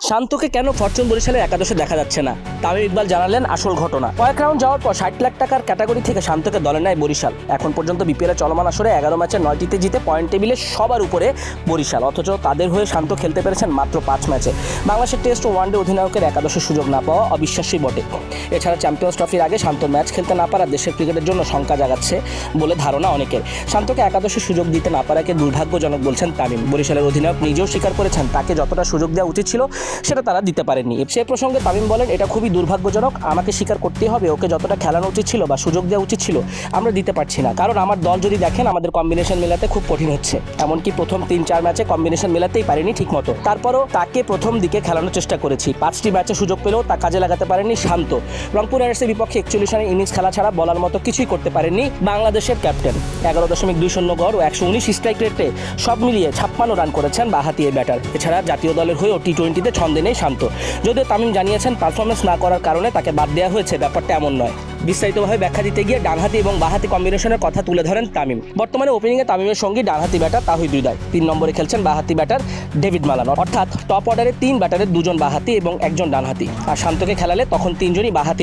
শান্তকে কেন ফরচুন বরিশালের একাদশে দেখা যাচ্ছে না? তামিম ইকবাল জানালেন আসল ঘটনা। কয়েক রাউন্ড যাওয়ার পর ষাট লাখ টাকার ক্যাটাগরি থেকে শান্তকে দলে নেয় বরিশাল। এখন পর্যন্ত বিপিএল চলমান আসরে এগারো ম্যাচে নয়টিতে জিতে পয়েন্ট টেবিলে সবার উপরে বরিশাল। অথচ তাদের হয়ে শান্ত খেলতে পেরেছেন মাত্র পাঁচ ম্যাচে। বাংলাদেশের টেস্ট ও ওয়ানডে অধিনায়কের একাদশের সুযোগ না পাওয়া অবিশ্বাস্যই বটে। এছাড়া চ্যাম্পিয়ন্স ট্রফির আগে শান্ত ম্যাচ খেলতে না পারা দেশের ক্রিকেটের জন্য শঙ্কা জাগাচ্ছে বলে ধারণা অনেকের। শান্তকে একাদশে সুযোগ দিতে না পারাকে দুর্ভাগ্যজনক বলছেন তামিম। বরিশালের অধিনায়ক নিজেও স্বীকার করেছেন তাকে যতটা সুযোগ দেওয়া উচিত ছিল সেটা তারা দিতে পারেননি। সে প্রসঙ্গে তামিম বলেন, এটা খুবই দুর্ভাগ্যজনক। আমাকে স্বীকার করতেই হবে। ওকে যতটা খেলানো উচিত ছিল বা সুযোগ দেওয়া উচিত ছিল, আমরা দিতে পারছি না। কারণ আমার দল যদি দেখেন, আমাদের কম্বিনেশন মেলাতে খুব কঠিন হচ্ছে। এমনকি প্রথম তিন, চার ম্যাচে কম্বিনেশন মেলাতেই পারিনি ঠিকমতো। তারপরও তাকে প্রথম দিকে খেলানোর চেষ্টা করেছি। পাঁচটি ম্যাচে সুযোগ পেলেও তা কাজে লাগাতে পারেনি শান্ত। রংপুর রাইডার্সের বিপক্ষে একচল্লিশ রানের ইনিংস খেলা ছাড়া বলার মতো কিছুই করতে পারেননি বাংলাদেশের ক্যাপ্টেন এগারো দশমিক দুই শূন্য গড় ও একশো উনিশ স্ট্রাইক রেটে সব মিলিয়ে ছাপ্পান্ন রান করেছেন বাহাতি এই ব্যাটার এছাড়া জাতীয় দলের হয়েও টি টোয়েন্টিতে ছন্দে নেই, শান্ত। যদিও তামিম জানিয়েছেন পারফরমেন্স না করার কারণে তাকে বাদ দেওয়া হয়েছে, ব্যাপারটা এমন নয়। বিস্তারিতভাবে ব্যাখ্যা দিতে গিয়ে ডানহাতি এবং বাহাতি কম্বিনেশনের কথা তুলে ধরেন তামিম। বর্তমানে ওপেনিংয়ে তামিমের সঙ্গী ডানহাতি ব্যাটার তাহিদ হৃদয় তিন নম্বরে খেলছেন বাহাতি ব্যাটার ডেভিড মালান অর্থাৎ টপ অর্ডারে তিন ব্যাটারের দুজন বাহাতি এবং একজন ডানহাতি। আর শান্তকে খেলালে তখন তিনজনই বাহাতি